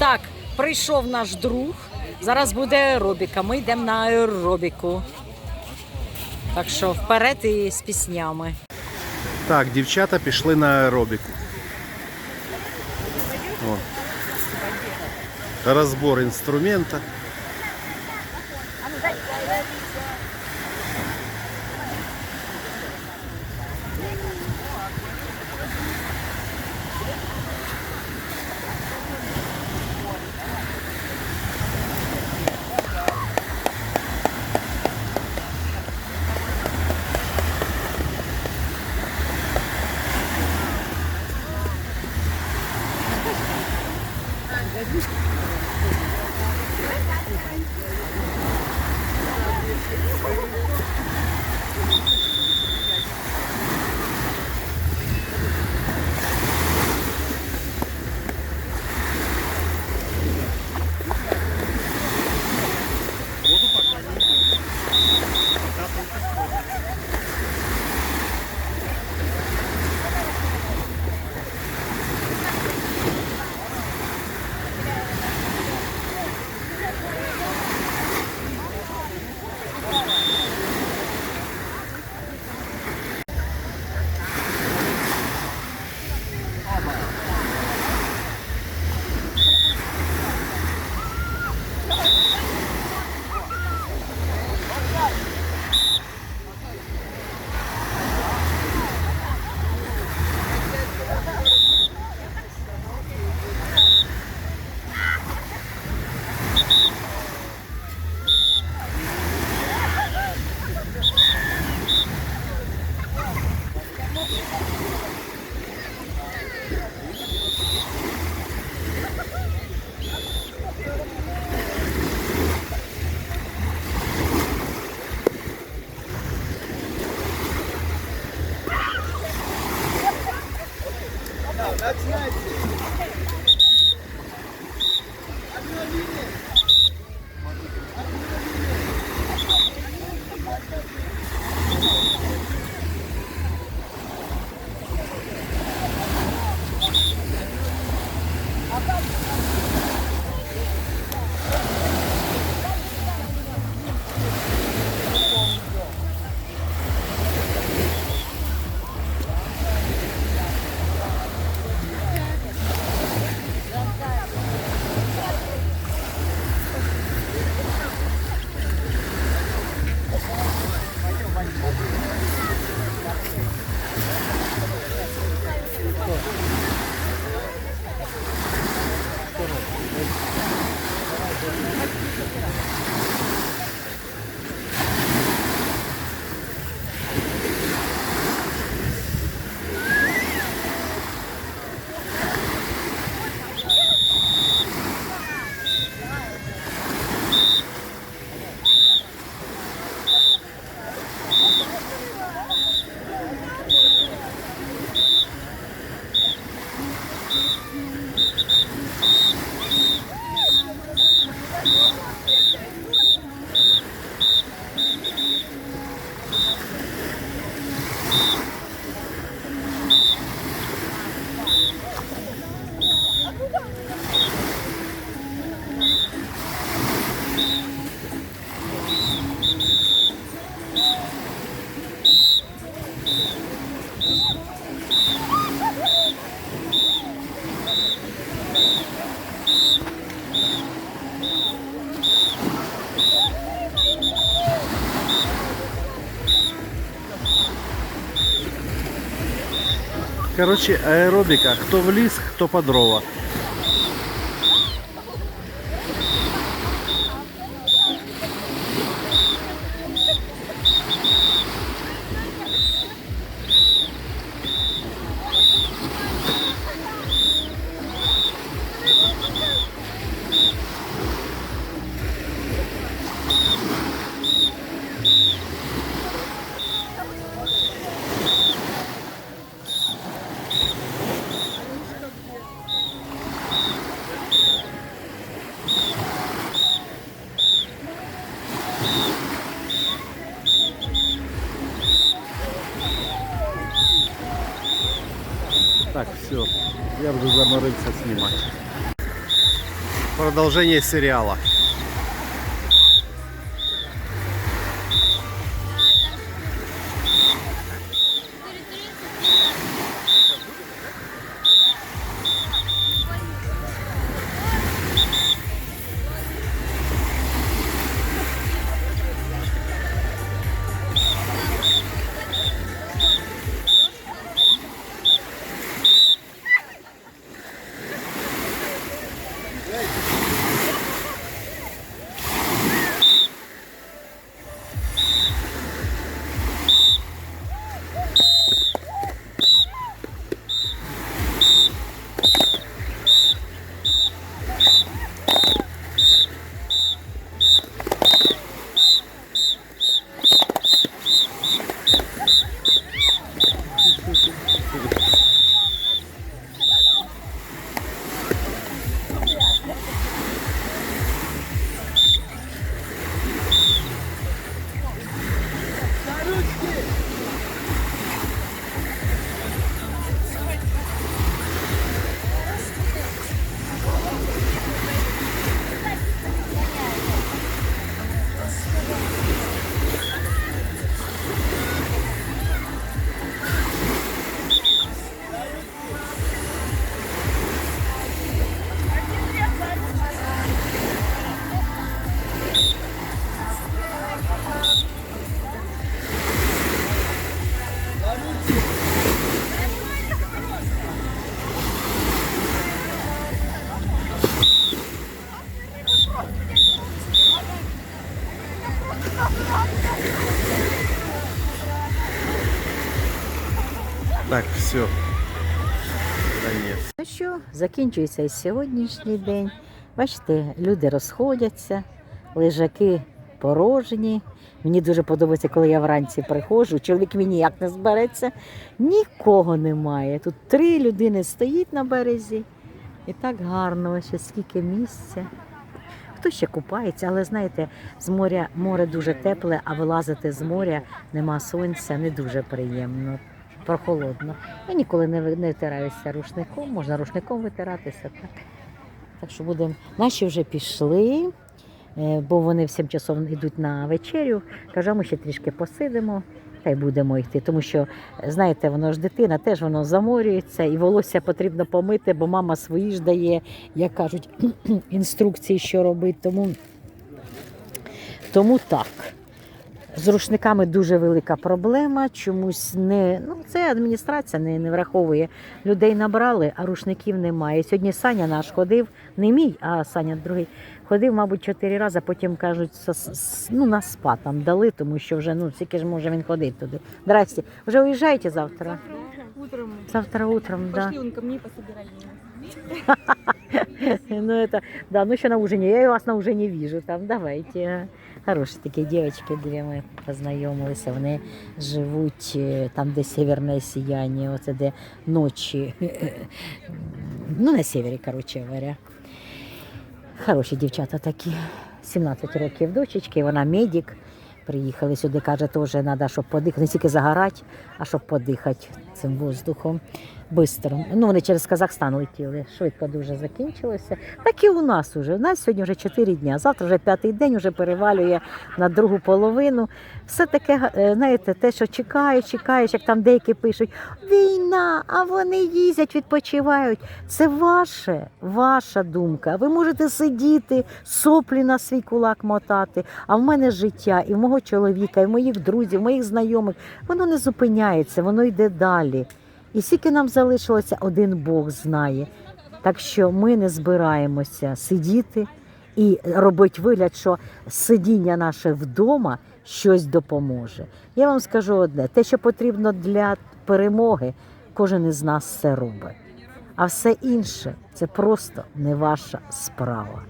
Так, прийшов наш друг. Зараз буде аеробіка. Ми йдемо на аеробіку. Так що вперед і з піснями. Так, дівчата пішли на аеробіку. О. Розбор інструмента. Коротше, аеробіка. Хто в ліс, хто по дрова. Все, я вже заморився знімати. Продолжение сериала. Так, все. Ну що, закінчується і сьогоднішній день. Бачите, люди розходяться, лежаки порожні. Мені дуже подобається, коли я вранці приходжу. Чоловік мені ніяк не збереться. Нікого немає. Тут три людини стоїть на березі. І так гарно, ще скільки місця. Хто ще купається, але знаєте, з моря море дуже тепле, а вилазити з моря нема сонця, не дуже приємно, прохолодно. Я ніколи не, не втираюся рушником, можна рушником витиратися. Так, так що будемо. Наші вже пішли, е, бо вони всім часом йдуть на вечерю. Кажу, ми ще трішки посидимо. Та й будемо йти, тому що знаєте, воно ж дитина, теж воно заморюється, і волосся потрібно помити, бо мама свої ж дає, як кажуть, інструкції, що робити. Тому, тому так. З рушниками дуже велика проблема. Чомусь не ну це адміністрація не, не враховує. Людей набрали, а рушників немає. Сьогодні Саня наш ходив, не мій, а Саня другий. Ходив, мабуть, чотири рази, а потім кажуть, ну, на спа там дали, тому що вже ну скільки ж може він ходити туди. Здрасте. Вже уїжджаєте завтра? Утром Завтра утром, да. пошли он ко мне пособирали. Ну, это, да, ну еще на ужине. Я вас на ужине вижу там. Давайте. Хороші такі дівчатки, дві ми познайомилися. Вони живуть е, там, де северне сіяння, оце де ночі. Ну, на севері, коротше говоря. Хороші дівчата такі. 17 років дочечки, вона медик. Приїхали сюди, каже, теж треба, щоб подихати, не тільки загорати, а щоб подихати цим воздухом. Бистро. Ну, вони через Казахстан летіли. Швидко дуже закінчилося. Так і у нас уже. У нас сьогодні вже 4 дні, завтра вже п'ятий день вже перевалює на другу половину. Все таке, е, знаєте, те, що чекаєш, чекаєш, як там деякі пишуть, війна, а вони їздять, відпочивають. Це ваше, ваша думка. Ви можете сидіти, соплі на свій кулак мотати. А в мене життя, і в мого чоловіка, і в моїх друзів, моїх знайомих, воно не зупиняється, воно йде далі. І скільки нам залишилося, один Бог знає. Так що ми не збираємося сидіти і робити вигляд, що сидіння наше вдома щось допоможе. Я вам скажу одне: те, що потрібно для перемоги, кожен із нас це робить. А все інше це просто не ваша справа.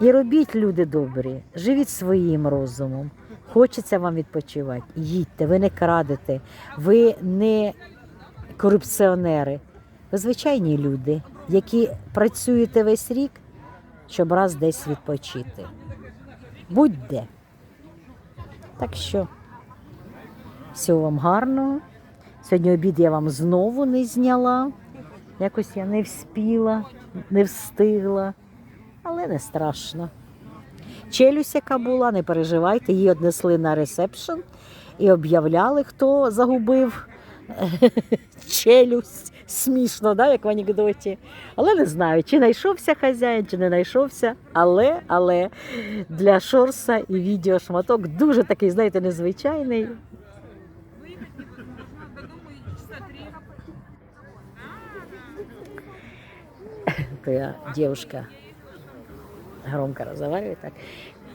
І робіть, люди добрі, живіть своїм розумом. Хочеться вам відпочивати. Їдьте, ви не крадете, ви не корупціонери. Ви звичайні люди, які працюєте весь рік, щоб раз десь відпочити. Будь-де. Так що, всього вам гарного. Сьогодні обід я вам знову не зняла. Якось я не вспіла, не встигла. але не страшно. Челюсть, яка була, не переживайте, її однесли на ресепшн і об'являли, хто загубив челюсть. Смішно, да, як в анекдоті. Але не знаю, чи знайшовся хазяїн, чи не знайшовся. Але, але для шорса і відеошматок дуже такий, знаєте, незвичайний. То я громко разговаривает так.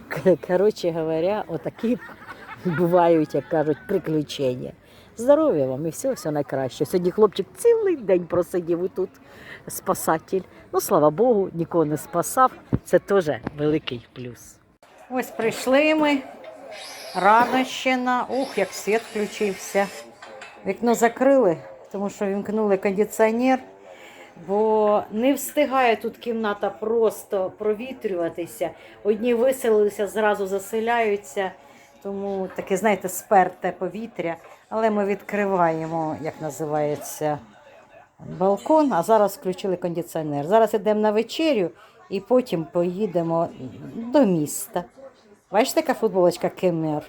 К- Короче говоря, отакі бувають, як кажуть, приключення. Здоров'я вам і все, все найкраще. Сьогодні хлопчик цілий день просидів і тут спасатель. Ну, слава Богу, нікого не спасав. Це теж великий плюс. Ось прийшли ми. Рано ще на. Ух, як світ включився. Вікно закрили, тому що вімкнули кондиціонер. Бо не встигає тут кімната просто провітрюватися. Одні виселилися, зразу заселяються, тому таке, знаєте, сперте повітря. Але ми відкриваємо, як називається, балкон, а зараз включили кондиціонер. Зараз йдемо на вечерю і потім поїдемо до міста. Бачите, яка футболочка Кемер?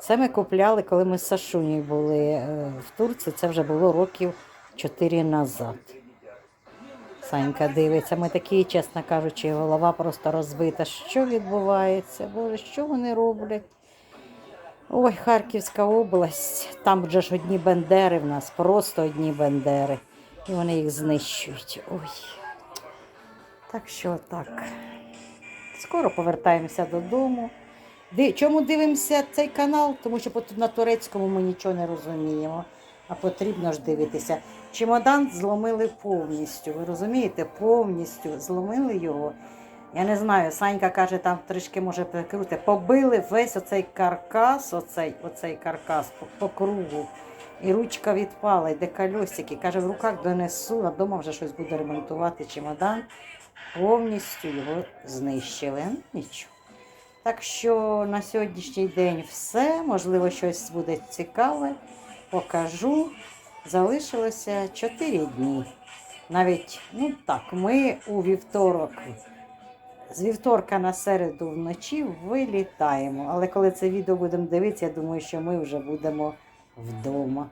Це ми купляли, коли ми з Сашунею були е, в Турції. Це вже було років 4 назад. Санька дивиться, ми такі, чесно кажучи, голова просто розбита. Що відбувається? Боже, що вони роблять? Ой, Харківська область, там вже ж одні бендери в нас, просто одні бендери. І вони їх знищують. Ой. Так що так. Скоро повертаємося додому. Чому дивимося цей канал? Тому що на турецькому ми нічого не розуміємо. А потрібно ж дивитися. Чемодан зломили повністю. Ви розумієте? Повністю зломили його. Я не знаю, Санька каже, там трішки може прикрути. Побили весь оцей каркас, оцей, оцей каркас по, по кругу. І ручка відпала, йде кольосики. Каже, в руках донесу, а вдома вже щось буде ремонтувати чемодан. Повністю його знищили. Нічого. Так що на сьогоднішній день все. Можливо, щось буде цікаве. Покажу. Залишилося 4 дні. Навіть, ну так, ми у вівторок, з вівторка на середу вночі вилітаємо. Але коли це відео будемо дивитися, я думаю, що ми вже будемо вдома.